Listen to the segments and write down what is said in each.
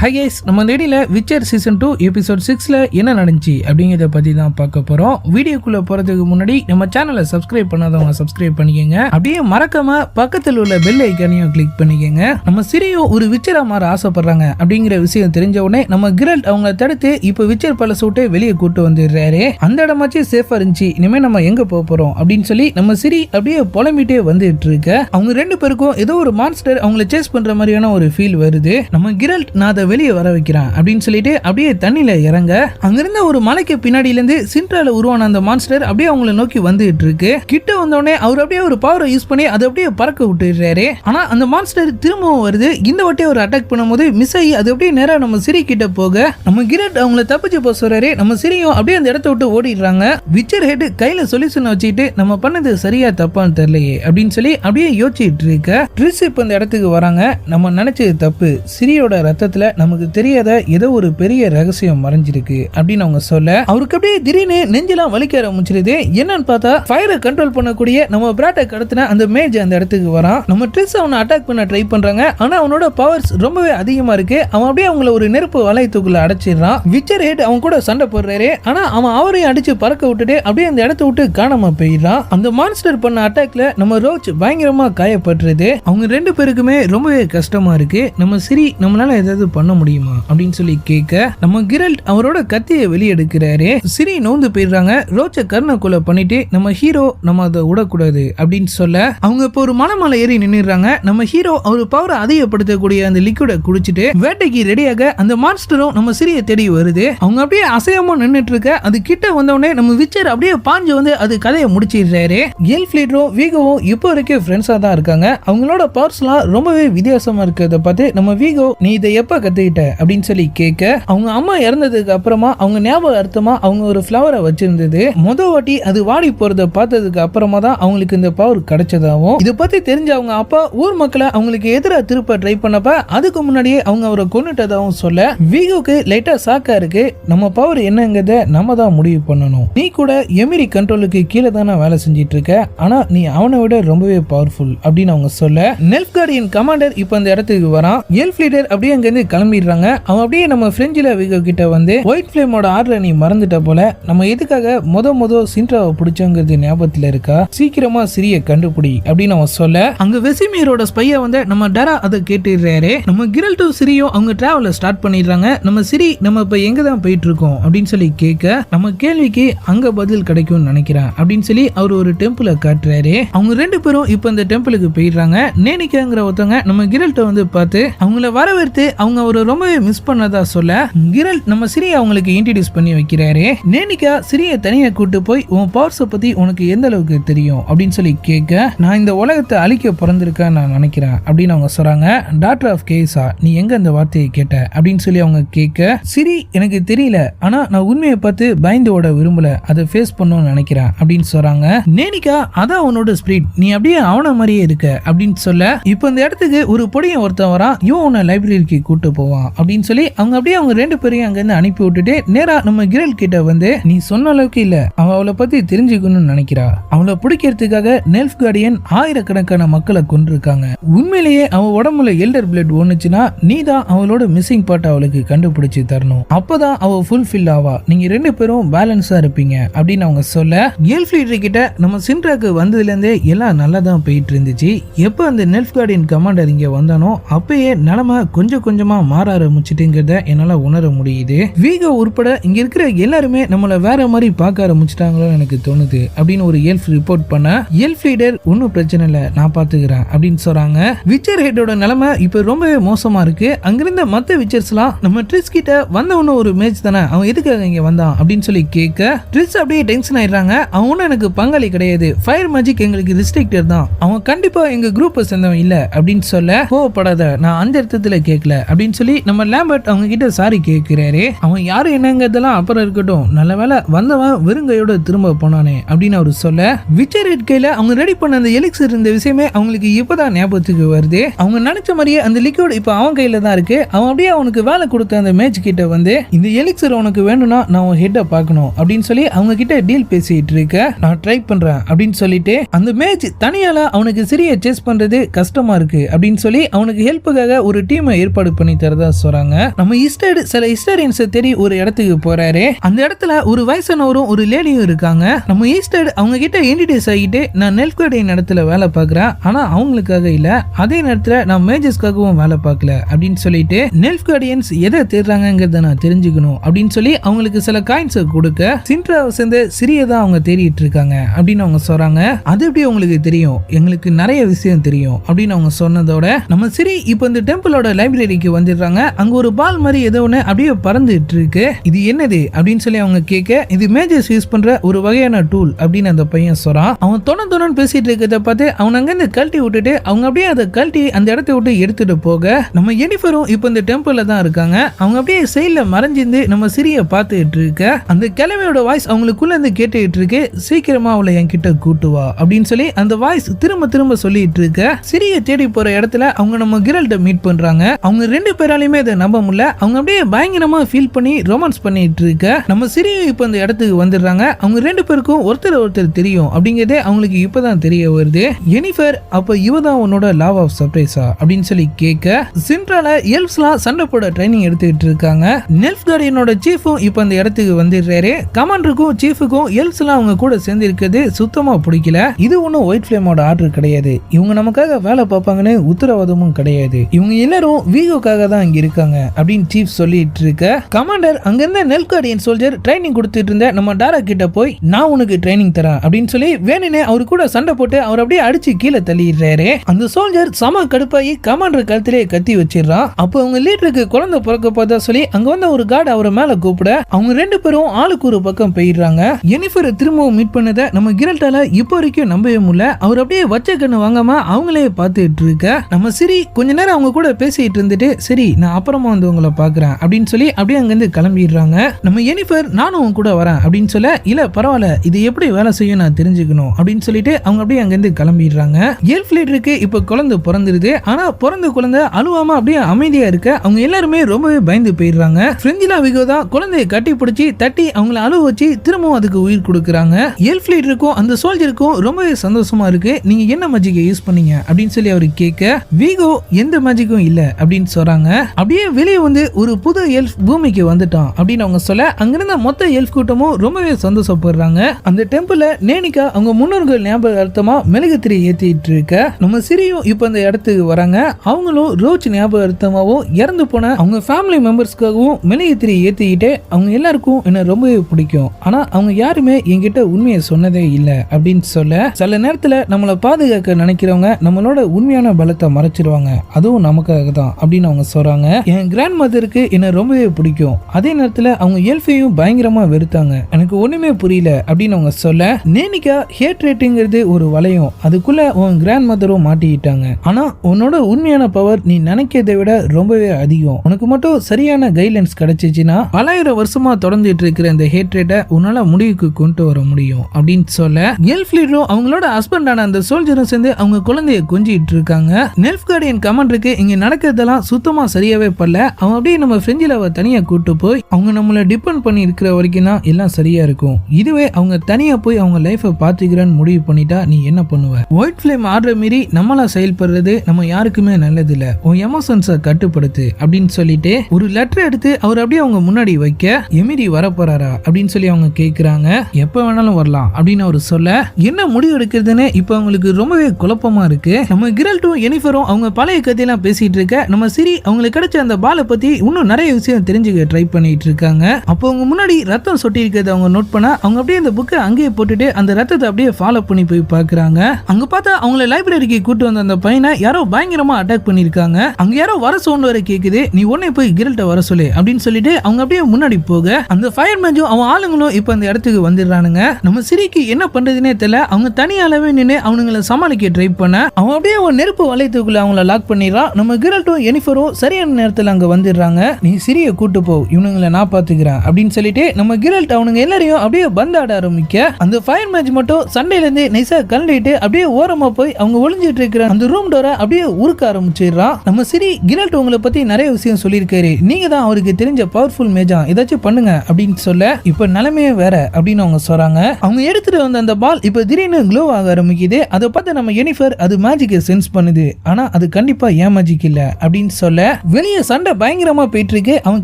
Hi guys நம்ம இந்த இடையில விச்சர் சீசன் டூ எபிசோட் சிக்ஸில் என்ன நடந்துச்சு அப்படிங்கிறத பற்றி தான் பார்க்க போகிறோம் வீடியோக்குள்ளே போகிறதுக்கு முன்னாடி நம்ம சேனலை சப்ஸ்கிரைப் பண்ணாதவங்க சப்ஸ்கிரைப் பண்ணிக்கோங்க. அப்படியே மறக்காம பக்கத்தில் உள்ள பெல் ஐக்கானையும் கிளிக் பண்ணிக்கோங்க. நம்ம சிரியோ ஒரு விச்சராக மாற ஆசைப்படுறாங்க அப்படிங்கிற விஷயம் தெரிஞ்ச உடனே நம்ம கிரல்ட் அவங்கள தடுத்து இப்போ விச்சர் பல சூட்டை வெளியே கூட்டு வந்துடுறாரு. அந்த இடமாச்சு சேஃபாக இருந்துச்சு. இனிமேல் நம்ம எங்கே போக போகிறோம் அப்படின்னு சொல்லி நம்ம சிரி அப்படியே புலம்பிட்டே வந்துட்டு இருக்க அவங்க ரெண்டு பேருக்கும் ஏதோ ஒரு மான்ஸ்டர் அவங்கள சேஸ் பண்ணுற மாதிரியான ஒரு ஃபீல் வருது. நம்ம கிரல்ட் நான் அதை வெளியே வர வைக்கிறான் அப்படின்னு சொல்லிட்டு அப்படியே தண்ணியில் இறங்க அங்கிருந்த ஒரு மலைக்கு பின்னாடியிலேருந்து சின்ட்ரால உருவான அந்த மான்ஸ்டர் அப்படியே அவங்கள நோக்கி வந்துட்டு இருக்கு. கிட்ட வந்தோடனே அவர் அப்படியே ஒரு பவரை யூஸ் பண்ணி அதை அப்படியே பறக்க விட்டுறாரு ஆனால் அந்த மான்ஸ்டர் திரும்பவும் வருது. இந்த வாட்டி அவர் அட்டாக் பண்ணும்போது மிஸ் ஆகி அது அப்படியே நேராக நம்ம சிரி கிட்ட போக நம்ம கிரட் அவங்கள தப்பிச்சு போக சொல்றாரு. நம்ம சிரியும் அப்படியே அந்த இடத்த விட்டு ஓடிடுறாங்க. விச்சர் ஹெட் கையில சொல்யூஷன் வச்சுக்கிட்டு நம்ம பண்ணது சரியா தப்பான்னு தெரியலையே அப்படின்னு சொல்லி அப்படியே யோசிச்சுட்டு இருக்க. ட்ரிஸ் இப்போ இந்த இடத்துக்கு வராங்க. நம்ம நினைச்சது தப்பு. சிரியோட ரத்தத்தில் நமக்கு தெரியாத ஏதோ ஒரு பெரிய ரகசியம் மறைஞ்சிருக்கு அப்படின்னு அவங்க சொல்ல அவருக்கு அப்படியே திடீர்னு நெஞ்செல்லாம் வலிக்க ஆரம்பிச்சிருது. என்னன்னு பார்த்தா ஃபயரை கண்ட்ரோல் பண்ணக்கூடிய நம்ம பிராட்டை கடத்தின அந்த மேஜ் அந்த இடத்துக்கு வரான். நம்ம ட்ரிஸ் அவனை அட்டாக் பண்ண ட்ரை பண்றாங்க. ஆனா அவனோட பவர்ஸ் ரொம்பவே அதிகமா இருக்கு. அவன் அப்படியே அவங்கள ஒரு நெருப்பு வளையத்துக்குள்ள அடைச்சிடுறான். விச்சர் ஹெட் அவன் கூட சண்டை போடுறாரு. ஆனா அவன் அவரையும் அடிச்சு பறக்க விட்டுட்டு அப்படியே அந்த இடத்த விட்டு காணாம போயிடுறான். அந்த மான்ஸ்டர் பண்ண அட்டாக்ல நம்ம ரோச் பயங்கரமா காயப்படுறது அவங்க ரெண்டு பேருக்குமே ரொம்பவே கஷ்டமா இருக்கு. நம்ம சிரி நம்மளால ஏதாவது பண்ண முடியுமா அப்படின்னு சொல்லி கேட்க நம்ம கிரல்ட் அவரோட கத்தியை வெளியெடுக்கிறாரு. சிரி நோந்து போயிடுறாங்க. ரோச்ச கர்ண கொலை பண்ணிட்டு நம்ம ஹீரோ நம்ம அதை விடக்கூடாது அப்படின்னு சொல்ல அவங்க இப்போ ஒரு மலை ஏறி நின்றுடுறாங்க நம்ம ஹீரோ அவர் பவரை அதிகப்படுத்தக்கூடிய அந்த லிக்விட குடிச்சிட்டு வேட்டைக்கு ரெடியாக அந்த மான்ஸ்டரும் நம்ம சிறிய தேடி வருது. அவங்க அப்படியே அசையாம நின்றுட்டு இருக்க அது கிட்ட வந்தவொடனே நம்ம விச்சர் அப்படியே பாஞ்சு வந்து அது கதையை முடிச்சிடுறாரு. எல் ஃபிளீட்ரும் வீகோவும் இப்போ வரைக்கும் ஃப்ரெண்ட்ஸாக தான் இருக்காங்க. அவங்களோட பவர்ஸ்லாம் ரொம்பவே வித்தியாசமா இருக்கிறத பார்த்து நம்ம வீகோ நீ இதை எப்போ எப்ப கத்துக்கிட்ட அப்படின்னு சொல்லி கேட்க அவங்க அம்மா இறந்ததுக்கு அப்புறமா அவங்க ஞாபக அர்த்தமா அவங்க ஒரு ஃப்ளவரை வச்சிருந்தது. முத வாட்டி அது வாடி போறத பார்த்ததுக்கு அப்புறமா தான் அவங்களுக்கு இந்த பவர் கிடைச்சதாகவும் இதை பத்தி தெரிஞ்ச அவங்க அப்பா ஊர் மக்களை அவங்களுக்கு எதிராக திருப்ப ட்ரை பண்ணப்ப அதுக்கு முன்னாடியே அவங்க அவரை கொண்டுட்டதாகவும் சொல்ல வீகோக்கு லைட்டா சாக்கா இருக்கு. நம்ம பவர் என்னங்கிறத நம்ம தான் முடிவு பண்ணணும். நீ கூட எமிரி கண்ட்ரோலுக்கு கீழே தானே வேலை செஞ்சிட்டு இருக்க ஆனா நீ அவனை விட ரொம்பவே பவர்ஃபுல் அப்படின்னு அவங்க சொல்ல நெல்ஃப் கார்டியன் கமாண்டர் இப்போ அந்த இடத்துக்கு வரான். எல்ஃப் லீடர் அப்படியே அங்கேருந்து கிளம்பிடுறாங்க. அவன் அப்படியே நம்ம ஃப்ரெஞ்சில் கிட்ட வந்து ஒயிட் ஃப்ளேமோட ஆர்டர் நீ மறந்துட்ட போல. நம்ம எதுக்காக முத முத சின்ட்ராவை பிடிச்சோங்கிறது ஞாபகத்தில் இருக்கா? சீக்கிரமா சிறிய கண்டுபிடி அப்படின்னு அவன் சொல்ல. அங்க வெசிமீரோட ஸ்பைய வந்து நம்ம டரா அதை கேட்டுடுறாரு. நம்ம கிரல் டு சிரியும் அவங்க டிராவலை ஸ்டார்ட் பண்ணிடுறாங்க. நம்ம சிரி நம்ம இப்ப எங்க தான் போயிட்டு இருக்கோம் அப்படின்னு சொல்லி கேட்க நம்ம கேள்விக்கு அங்க பதில் கிடைக்கும்னு நினைக்கிறேன் அப்படின்னு சொல்லி அவர் ஒரு டெம்பிளை காட்டுறாரு. அவங்க ரெண்டு பேரும் இப்போ இந்த டெம்பிளுக்கு போயிடுறாங்க. நேனிக்காங்கிற ஒருத்தவங்க நம்ம கிரல்ட்ட வந்து பார்த்து அவங்கள வரவேற்று அவங்க அவரை ரொம்பவே மிஸ் பண்ணதா சொல்ல கிரல் நம்ம சிரியை அவங்களுக்கு இன்ட்ரடியூஸ் பண்ணி வைக்கிறாரு. நேனிகா சிரியை தனியா கூட்டு போய் உன் பவர்ஸை பத்தி உனக்கு எந்த அளவுக்கு தெரியும்? அப்படின்னு சொல்லி கேட்க நான் இந்த உலகத்தை அழிக்க பிறந்திருக்கேன் நான் நினைக்கிறேன் அப்படின்னு அவங்க சொல்றாங்க. டாக்டர் ஆஃப் கேஸா நீ எங்க அந்த வார்த்தையை கேட்ட? அப்படின்னு சொல்லி அவங்க கேட்க சிரி எனக்கு தெரியல. ஆனா நான் உண்மையை பார்த்து பயந்து ஓட விரும்பல. அதை ஃபேஸ் பண்ணணும்னு நினைக்கிறேன் அப்படின்னு சொல்றாங்க. நேனிகா அதான் அவனோட ஸ்பிரிட் நீ அப்படியே அவன மாதிரியே இருக்க அப்படின்னு சொல்ல இப்போ இந்த இடத்துக்கு ஒரு பொடியன் ஒருத்தன் வரான். இவன் உன்னை லைப்ரரிக்கு கூட்டு போவான் அப்படின்னு சொல்லி அவங்க அப்படியே அவங்க ரெண்டு பேரையும் அங்கேருந்து அனுப்பி விட்டுட்டு நேரா நம்ம கிரல் கிட்ட வந்து நீ சொன்ன அளவுக்கு இல்ல. அவள் அவளை பத்தி தெரிஞ்சுக்கணும்னு நினைக்கிறா. அவளை பிடிக்கிறதுக்காக நெல்ஃப் கார்டியன் ஆயிரக்கணக்கான மக்களை கொண்டிருக்காங்க உண்மையிலேயே அவன் உடம்புல எல்டர் பிளட் ஒண்ணுச்சுன்னா நீ தான் அவளோட மிஸ்ஸிங் பார்ட் அவளுக்கு கண்டுபிடிச்சு தரணும். அப்பதான் அவ ஃபுல்ஃபில் ஆவா. நீங்க ரெண்டு பேரும் பேலன்ஸா இருப்பீங்க அப்படின்னு அவங்க சொல்ல எல்ஃப் லீடர் கிட்ட நம்ம சின்ட்ராக்கு வந்ததுல இருந்தே எல்லாம் நல்லா தான் போயிட்டு இருந்துச்சு. எப்போ அந்த நெல்ஃப் கார்டியன் கமாண்டர் இங்க வந்தானோ அப்பயே நிலைமை கொஞ்சம் கொஞ்சமா மாற ஆரம்பிச்சிட்டுங்கிறத என்னால் உணர முடியுது. வீகோ உட்பட இங்கே இருக்கிற எல்லாருமே நம்மளை வேற மாதிரி பார்க்க ஆரம்பிச்சிட்டாங்களோ எனக்கு தோணுது அப்படின்னு ஒரு எல்ஃப் ரிப்போர்ட் பண்ண எல்ஃப் லீடர் ஒன்றும் பிரச்சனை இல்லை நான் பார்த்துக்கிறேன் அப்படின்னு சொல்றாங்க. விச்சர் ஹெட்டோட நிலைமை இப்போ ரொம்பவே மோசமாக இருக்கு. அங்கிருந்த மற்ற விச்சர்ஸ்லாம் நம்ம ட்ரிஸ் கிட்ட வந்தவன ஒரு மேட்ச் தானே அவன் எதுக்காக இங்கே வந்தான் அப்படின்னு சொல்லி கேட்க ட்ரிஸ் அப்படியே டென்ஷன் ஆயிடுறாங்க. அவனும் எனக்கு பங்காளி கிடையாது. ஃபயர் மேஜிக் எங்களுக்கு ரிஸ்ட்ரிக்டர் தான். அவன் கண்டிப்பா எங்க குரூப்பை சேர்ந்தவன் இல்ல அப்படின்னு சொல்ல கோவப்படாத நான் அந்த இடத்துல கேட்கல அப்படின்னு சொல்லி நம்ம லேம்பர்ட் அவங்க கிட்ட சாரி கேட்கிறாரு அவன் யாரு என்னங்கிறதெல்லாம் அப்புறம் இருக்கட்டும். நல்ல வேளை வந்தவன் வெறுங்கையோட திரும்ப போனானே அப்படின்னு அவர் சொல்ல விச்சர் கையில அவங்க ரெடி பண்ண அந்த எலிக்ஸ் இருந்த விஷயமே அவங்களுக்கு இப்பதான் ஞாபகத்துக்கு வருது. அவங்க நினைச்ச மாதிரியே அந்த லிக்விட் இப்போ அவன் கையில தான் இருக்கு. அவன் அப்படியே அவனுக்கு வேலை கொடுத்த அந்த மேட்ச் கிட்ட வந்து இந்த எலிக்சர் உனக்கு வேணும்னா நான் உன் ஹெட்டை பார்க்கணும். அப்படின்னு சொல்லி அவங்க கிட்ட டீல் பேசிட்டு இருக்க நான் ட்ரை பண்றேன். அப்படின்னு சொல்லிட்டு அந்த மேட்ச் தனியால அவனுக்கு சிறிய சேஸ் பண்றது கஷ்டமா இருக்கு. அப்படின்னு சொல்லி அவனுக்கு ஹெல்ப்புக்காக ஒரு டீமை ஏற்பாடு பண்ணி தர இருக்கிறதா சொல்றாங்க. நம்ம ஈஸ்டர் சில ஈஸ்டரியன்ஸ் தேடி ஒரு இடத்துக்கு போறாரு. அந்த இடத்துல ஒரு வயசானவரும் ஒரு லேடியும் இருக்காங்க. நம்ம ஈஸ்டர் அவங்க கிட்ட இன்ட்ரடியூஸ் ஆகிட்டு நான் நெல்கோடையின் இடத்துல வேலை பார்க்குறேன். ஆனா அவங்களுக்காக இல்ல. அதே நேரத்துல நான் மேஜர்ஸ்க்காகவும் வேலை பார்க்கல அப்படின்னு சொல்லிட்டு நெல்ஃப் கார்டியன்ஸ் எதை தேடுறாங்கிறத நான் தெரிஞ்சுக்கணும் அப்படின்னு சொல்லி அவங்களுக்கு சில காயின்ஸை கொடுக்க சின்ட்ராவை சேர்ந்து சிறியதா அவங்க தேடிட்டு இருக்காங்க அப்படின்னு அவங்க சொல்றாங்க. அது எப்படி உங்களுக்கு தெரியும்? எங்களுக்கு நிறைய விஷயம் தெரியும் அப்படின்னு அவங்க சொன்னதோட நம்ம சரி இப்போ இந்த டெம்பிளோட லைப்ரரிக்கு வந்துடுறாங்க அங்க ஒரு பால் மாதிரி ஏதோ ஒன்று அப்படியே பறந்துட்டு இருக்கு இது என்னது? அப்படின்னு சொல்லி அவங்க கேட்க இது மேஜர்ஸ் யூஸ் பண்ற ஒரு வகையான டூல் அப்படின்னு அந்த பையன் சொல்றான். அவன் தொண தொணன்னு பேசிட்டு இருக்கிறத பார்த்து அவன் அங்கிருந்து கழட்டி விட்டுட்டு அவங்க அப்படியே அதை கழட்டி அந்த இடத்த விட்டு எடுத்துட்டு போக நம்ம எனிஃபரும் இப்போ இந்த டெம்பிள்ல தான் இருக்காங்க. அவங்க அப்படியே சைட்ல மறைஞ்சிருந்து நம்ம சிறிய பார்த்துட்டு இருக்க. அந்த கிழமையோட வாய்ஸ் அவங்களுக்குள்ள இருந்து கேட்டுக்கிட்டு இருக்கு. சீக்கிரமா அவளை என்கிட்ட கூட்டு வா அப்படின்னு சொல்லி அந்த வாய்ஸ் திரும்ப திரும்ப சொல்லிட்டு இருக்க. சிறிய தேடி போற இடத்துல அவங்க நம்ம கிரல்ட மீட் பண்றாங்க. அவங்க ரெண்டு பேராலையுமே அதை நம்ப முடியல. அவங்க அப்படியே பயங்கரமா ஃபீல் பண்ணி ரொமான்ஸ் பண்ணிட்டு இருக்க. நம்ம சிறியும் இப்போ இந்த இடத்துக்கு வந்துடுறாங்க. அவங்க ரெண்டு பேருக்கும் ஒருத்தர் ஒருத்தர் தெரியும் அப்படிங்கிறதே அவங்களுக்கு இப்பதான் தெரிய வருது. எனிஃபர் அப்ப இவ தான் உன்னோட லாவ் ஆஃப் சர்ப்ரைஸா அப்படின்னு சொல்லி கேட்க சின்ட்ரால எல்ஃப்ஸ்லாம் சண்டை போட ட்ரைனிங் எடுத்துக்கிட்டு இருக்காங்க. நெல்ஃப் கார்டியனோட சீஃபும் இப்போ அந்த இடத்துக்கு வந்துடுறாரு. கமாண்டருக்கும் சீஃபுக்கும் எல்ஃப்ஸ்லாம் அவங்க கூட சேர்ந்து இருக்கிறது சுத்தமா பிடிக்கல. இது ஒன்றும் ஒயிட் ஃபிளேமோட ஆர்டர் கிடையாது. இவங்க நமக்காக வேலை பார்ப்பாங்கன்னு உத்தரவாதமும் கிடையாது. இவங்க எல்லாரும் வீகோக்காக தான் இங்க இருக்காங்க அப்படின்னு சீஃப் சொல்லிட்டு இருக்க. கமாண்டர் அங்கிருந்த நெல்கார்டியன் சோல்ஜர் ட்ரைனிங் கொடுத்துட்டு இருந்த நம்ம டாரா கிட்ட போய் நான் உனக்கு ட்ரைனிங் தரேன் அப்படின்னு சொல்லி வேணுனே அவரு கூட சண்டை போட்டு அவர் அப்படியே அடிச்சு கீழே தள்ளிடுறாரு. அந்த சோல்ஜர் சம கடுப்பாகி கமாண்டர் கழுத்திலே கத்தி வச்சிடறான். அப்போ அவங்க லீடருக்கு குழந்தை பிறக்க போதா சொல்லி அங்க வந்த ஒரு கார்டு அவரை மேல கூப்பிட அவங்க ரெண்டு பேரும் ஆளுக்கு ஒரு பக்கம் போயிடுறாங்க. எனிஃபரை திரும்பவும் மீட் பண்ணதை நம்ம கிரல்டால இப்போ வரைக்கும் நம்பவே முடியல. அவர் அப்படியே வச்ச கண்ணு வாங்காம அவங்களே பார்த்துட்டு இருக்க. நம்ம சிரி கொஞ்ச நேரம் அவங்க கூட பேசிட்டு இருந்துட்டு சரி நான் அப்புறமா வந்து உங்களை பாக்குறேன் அப்படின்னு சொல்லி அப்படியே அங்கிருந்து கிளம்பிடுறாங்க. நம்ம எனிஃபர் நானும் உன் கூட வரேன் அப்படின்னு சொல்ல இல்லை பரவாயில்ல இது எப்படி வேலை செய்யும் நான் தெரிஞ்சுக்கணும் அப்படின்னு சொல்லிட்டு அவங்க அப்படியே அங்கிருந்து கிளம்பிடுறாங்க. எல்ஃப் லீடருக்கு இப்போ குழந்தை பிறந்துருது. ஆனா பிறந்த குழந்தை அழுவாம அப்படியே அமைதியாக இருக்க அவங்க எல்லாருமே ரொம்பவே பயந்து போயிடுறாங்க. ஃப்ரெஞ்சிலா விகோ தான் குழந்தையை கட்டி பிடிச்சி தட்டி அவங்கள அழுவ வச்சு திரும்பவும் அதுக்கு உயிர் கொடுக்குறாங்க. எல்ஃப் லீடருக்கும் அந்த சோல்ஜருக்கும் ரொம்பவே சந்தோஷமா இருக்கு. நீங்க என்ன மேஜிக்கை யூஸ் பண்ணீங்க? அப்படின்னு சொல்லி அவர் கேட்க வீகோ எந்த மேஜிக்கும் இல்லை அப்படின்னு சொல்றாங்க. அப்படியே வெளியே வந்து ஒரு புது எல்ஃப் பூமிக்கு வந்துட்டான் அப்படின்னு அவங்க சொல்ல அங்கிருந்த மொத்த எல்ஃப் கூட்டமும் ரொம்பவே சந்தோஷப்படுறாங்க. அந்த டெம்பிள்ல நேனிக்கா அவங்க முன்னோர்கள் ஞாபகார்த்தமா மெழுகுத்திரி ஏத்திட்டு இருக்க. நம்ம சிரியும் இப்போ அந்த இடத்துக்கு வராங்க. அவங்களும் ரோச் ஞாபகார்த்தமாவும் இறந்து போன அவங்க ஃபேமிலி மெம்பர்ஸ்க்காகவும் மெழுகுத்திரி ஏற்றிக்கிட்டே அவங்க எல்லாருக்கும் என்ன ரொம்பவே பிடிக்கும். ஆனா அவங்க யாருமே என்கிட்ட உண்மையை சொன்னதே இல்லை அப்படின்னு சொல்ல சில நேரத்துல நம்மளை பாதுகாக்க நினைக்கிறவங்க நம்மளோட உண்மையான பலத்தை மறைச்சிருவாங்க. அதுவும் நமக்காக தான் அப்படின்னு அவங்க சொல்கிறாங்க என் கிராண்ட் மதருக்கு என்ன ரொம்பவே பிடிக்கும். அதே நேரத்தில் அவங்க எல்ஃபையும் பயங்கரமா வெறுத்தாங்க. எனக்கு ஒண்ணுமே புரியல அப்படின்னு அவங்க சொல்ல நேனிக்கா ஹேட் ரேட்டுங்கிறது ஒரு வளையம். அதுக்குள்ளே உன் கிராண்ட் மதரும் மாட்டிக்கிட்டாங்க. ஆனா உன்னோட உண்மையான பவர் நீ நினைக்கிறதை விட ரொம்பவே அதிகம். உனக்கு மட்டும் சரியான கைட்லைன்ஸ் கிடைச்சிச்சுன்னா பலாயிரம் வருஷமாக தொடர்ந்துட்டு இருக்கிற இந்த ஹேட் ரேட்டை உன்னால் முடிவுக்கு கொண்டு வர முடியும். அப்படின்னு சொல்ல எல்ஃப் லீடரும் அவங்களோட ஹஸ்பண்டான அந்த சோல்ஜரும் சேர்ந்து அவங்க குழந்தைய கொஞ்சிட்டு இருக்காங்க. நெல்ஃப் கார்டியன் கமாண்டருக்கு இங்கே நடக்கிறதெல்லாம் சுத்தமாக சுத்தமா சரியாவே படல. அவன் அப்படியே நம்ம ஃப்ரெஞ்சில் அவள் தனியாக கூப்பிட்டு போய் அவங்க நம்மளை டிபெண்ட் பண்ணி இருக்கிற வரைக்கும் தான் எல்லாம் சரியா இருக்கும். இதுவே அவங்க தனியா போய் அவங்க லைஃப்பை பார்த்துக்கிறான்னு முடிவு பண்ணிட்டா நீ என்ன பண்ணுவ? ஒயிட் ஃப்ளேம் ஆடுற மீறி நம்மளா செயல்படுறது நம்ம யாருக்குமே நல்லது இல்ல உன் எமோஷன்ஸை கட்டுப்படுத்து அப்படின்னு சொல்லிட்டு ஒரு லெட்டர் எடுத்து அவர் அப்படியே அவங்க முன்னாடி வைக்க எமிரி வரப்போறாரா அப்படின்னு சொல்லி அவங்க கேக்குறாங்க. எப்ப வேணாலும் வரலாம் அப்படின்னு அவர் சொல்ல என்ன முடிவு எடுக்கிறதுன்னு இப்போ அவங்களுக்கு ரொம்பவே குழப்பமா இருக்கு. நம்ம கிரல்ட்டும் எனிஃபரும் அவங்க பழைய கதையெல்லாம் பேசிட்டு இருக்க நம்ம சிரி அவங்களுக்கு கிடைச்ச அந்த பாலை பத்தி இன்னும் நிறைய விஷயம் தெரிஞ்சுக்க ட்ரை பண்ணிட்டு இருக்காங்க. அப்போ அவங்க முன்னாடி ரத்தம் சொட்டி இருக்கிறத அவங்க நோட் பண்ண அவங்க அப்படியே அந்த புக்கை அங்கேயே போட்டுட்டு அந்த ரத்தத்தை அப்படியே ஃபாலோ பண்ணி போய் பார்க்குறாங்க. அங்க பார்த்தா அவங்கள லைப்ரரிக்கு கூட்டு வந்த அந்த பையனை யாரோ பயங்கரமா அட்டாக் பண்ணிருக்காங்க அங்க யாரோ வர சவுண்ட் வர கேக்குது. நீ உடனே போய் கிரல்ட்ட வர சொல்லு அப்படின்னு சொல்லிட்டு அவங்க அப்படியே முன்னாடி போக அந்த ஃபயர் மேஜும் அவன் ஆளுங்களும் இப்போ அந்த இடத்துக்கு வந்துடுறானுங்க. நம்ம சிரிக்கு என்ன பண்றதுனே தெரியல. அவங்க தனியாலவே நின்று அவனுங்களை சமாளிக்க ட்ரை பண்ண அவன் அப்படியே அவன் நெருப்பு வளையத்துக்குள்ள அவங்கள லாக் பண்ணிடுறான். நம்ம கிரல்ட்டும் எனிஃபரும் சரியான நேரத்தில் அங்கே வந்துடுறாங்க. நீ சிறிய கூட்டு போ இவனுங்களை நான் பார்த்துக்கிறேன் அப்படின்னு சொல்லிட்டு நம்ம கிரல்ட் அவனுங்க எல்லாரையும் அப்படியே பந்தாட ஆரம்பிக்க. அந்த ஃபயர் மேட்ச் மட்டும் சண்டையிலேருந்து நைஸாக நைஸா அப்படியே ஓரமாக போய் அவங்க ஒளிஞ்சிட்டு இருக்கிற அந்த ரூம் டோரை அப்படியே உருக்க ஆரம்பிச்சிடுறான். நம்ம சிரி கிரல்ட் உங்களை பற்றி நிறைய விஷயம் சொல்லியிருக்காரு. நீங்கள் தான் அவருக்கு தெரிஞ்ச பவர்ஃபுல் மேஜா ஏதாச்சும் பண்ணுங்க அப்படின்னு சொல்ல இப்போ நிலைமையே வேற அப்படின்னு அவங்க சொல்கிறாங்க அவங்க எடுத்துகிட்டு வந்த அந்த பால் இப்போ திடீர்னு க்ளோ ஆக ஆரம்பிக்குது. அதை பார்த்து நம்ம யூனிஃபர் அது மேஜிக்கை சென்ஸ் பண்ணுது. ஆனால் அது கண்டிப்பாக ஏன் மேஜிக் இல்லை அப்படின்னு சொல்ல வெளியே சண்டை பயங்கரமா போயிட்டு இருக்கு அவன்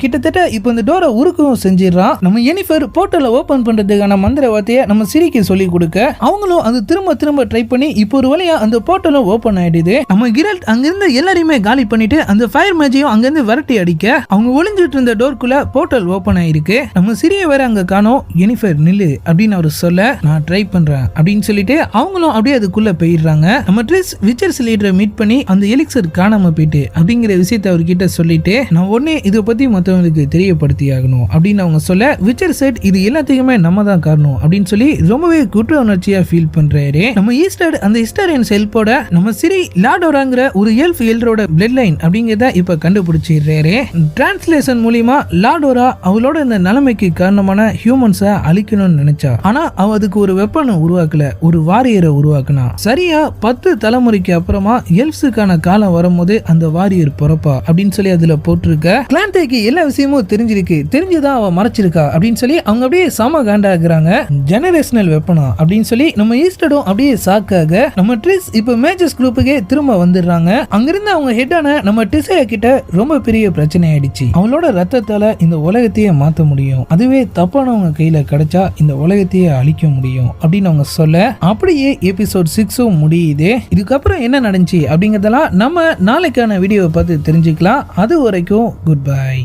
கிட்டத்தட்ட இப்போ இந்த டோரை உருக்கவும் செஞ்சிடறான். நம்ம எனிஃபர் போர்ட்டலை ஓபன் பண்றதுக்கான மந்திர வார்த்தையை நம்ம சிரிக்கு சொல்லி கொடுக்க அவங்களும் அது திரும்ப திரும்ப ட்ரை பண்ணி இப்போ ஒரு வழியா அந்த போர்ட்டலும் ஓபன் ஆயிடுது. நம்ம கிரல்ட் அங்கிருந்து எல்லாரையுமே காலி பண்ணிட்டு அந்த ஃபயர் மேஜையும் அங்கிருந்து விரட்டி அடிக்க அவங்க ஒளிஞ்சிட்டு இருந்த டோர்க்குள்ள போர்ட்டல் ஓபன் ஆயிருக்கு. நம்ம சிறிய வேற அங்க காணோம். எனிஃபர் நில்லு அப்படின்னு அவர் சொல்ல நான் ட்ரை பண்றேன் அப்படின்னு சொல்லிட்டு அவங்களும் அப்படியே அதுக்குள்ள போயிடுறாங்க. நம்ம ட்ரிஸ் விச்சர்ஸ் லீடரை மீட் பண்ணி அந்த எலிக்சர் காணாம போயிட்டு அப்படிங்கிற விஷயத்தை அவர்கிட்ட சொல்லிட்டு நான் உடனே இதை பத்தி மற்றவங்களுக்கு தெரியப்படுத்தி ஆகணும் அப்படின்னு அவங்க சொல்ல விச்சர் செட் இது எல்லாத்துக்குமே நம்ம தான் காரணம் அப்படின்னு சொல்லி ரொம்பவே குற்ற உணர்ச்சியா ஃபீல் பண்றாரு. நம்ம ஈஸ்டர் அந்த ஹிஸ்டரியன்ஸ் ஹெல்ப்போட நம்ம சிரி லாடோராங்கிற ஒரு எல்ஃப் எல்டரோட பிளட் லைன் அப்படிங்கிறத இப்ப கண்டுபிடிச்சிடுறாரு. டிரான்ஸ்லேஷன் மூலியமா லாடோரா அவளோட இந்த நிலைமைக்கு காரணமான ஹியூமன்ஸை அழிக்கணும்னு நினைச்சா. ஆனா அவ அதுக்கு ஒரு வெப்பனை உருவாக்கல ஒரு வாரியரை உருவாக்குனா. சரியா பத்து தலைமுறைக்கு அப்புறமா எல்ஃப்ஸுக்கான காலம் வரும்போது அந்த வாரியர் பிறப்பா. அப்படின்னு சொல்லி அதுல போட்டிருக்க. கிளாந்தேக்கு எல்லா விஷயமும் தெரிஞ்சிருக்கு. தெரிஞ்சுதான் அவள் மறைச்சிருக்கா அப்படின்னு சொல்லி அவங்க அப்படியே சம காண்டாக்குறாங்க ஜெனரேஷனல் வெப்பனா அப்படின்னு சொல்லி நம்ம ஈஸ்டடும் அப்படியே சாக்காக நம்ம ட்ரிஸ் இப்ப மேஜர்ஸ் குரூப்புக்கே திரும்ப வந்துடுறாங்க. அங்கிருந்து அவங்க ஹெட்டான நம்ம டிசையா கிட்ட ரொம்ப பெரிய பிரச்சனை ஆயிடுச்சு. அவளோட ரத்தத்தால இந்த உலகத்தையே மாத்த முடியும். அதுவே தப்பானவங்க கையில கிடைச்சா இந்த உலகத்தையே அழிக்க முடியும் அப்படின்னு அவங்க சொல்ல அப்படியே எபிசோட் சிக்ஸும் முடியுது. இதுக்கப்புறம் என்ன நடந்துச்சு அப்படிங்கறதெல்லாம் நம்ம நாளைக்கான வீடியோவை பார்த்து தெரிஞ்சுக்கலாம். அது வரைக்கும் குட் பை